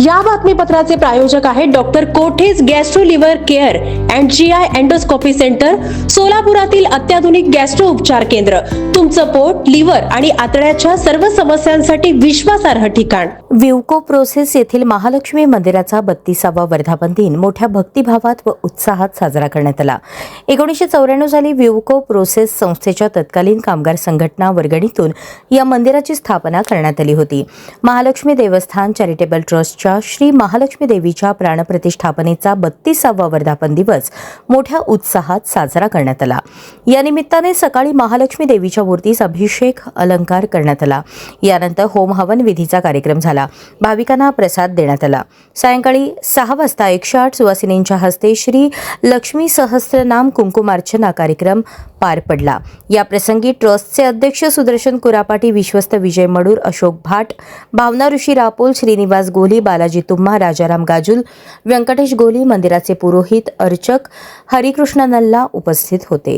या बातमीपत्राचे प्रायोजक आहेत doctor कोठेज gastro liver care and G I endoscopy centre सोलापुरातील अत्याधुनिक गॅस्ट्रो उपचार केंद्र. तुमचं पोट लिव्हर आणि आतड्याच्या सर्व समस्यांसाठी विश्वासार्ह ठिकाण. विवको प्रोसेस येथील महालक्ष्मी मंदिराचा बत्तीसावा वर्धापन दिन मोठ्या भक्तिभावात व उत्साहात साजरा करण्यात आला. एकोणीसशे चौऱ्याण्णव साली विवको प्रोसेस संस्थेच्या तत्कालीन कामगार संघटना वर्गणीतून या मंदिराची स्थापना करण्यात आली होती. महालक्ष्मी देवस्थान चॅरिटेबल ट्रस्टच्या श्री महालक्ष्मी देवीच्या प्राणप्रतिष्ठापनेचा बत्तीसावा वर्धापन दिवस मोठ्या उत्साहात साजरा करण्यात आला. या निमित्ताने सकाळी महालक्ष्मी देवीच्या मूर्तीस अभिषेक अलंकार करण्यात आला. यानंतर होम हवन विधीचा कार्यक्रम झाला. भाविकांना प्रसाद देण्यात आला. सायंकाळी सहा वाजता एकशे आठ सुवासिनींच्या हस्ते श्री लक्ष्मी सहस्रनाम कुंकुमार्चना कार्यक्रम पार पडला. या प्रसंगी ट्रस्टचे अध्यक्ष सुदर्शन कुरापाटी विश्वस्त विजय मडूर अशोक भाट भावना ऋषी रापोल श्रीनिवास गोली बालाजी तुम्मा राजाराम गाजुल व्यंकटेश गोली मंदिराचे पुरोहित अर्चक हरिकृष्ण नल्ला उपस्थित होते.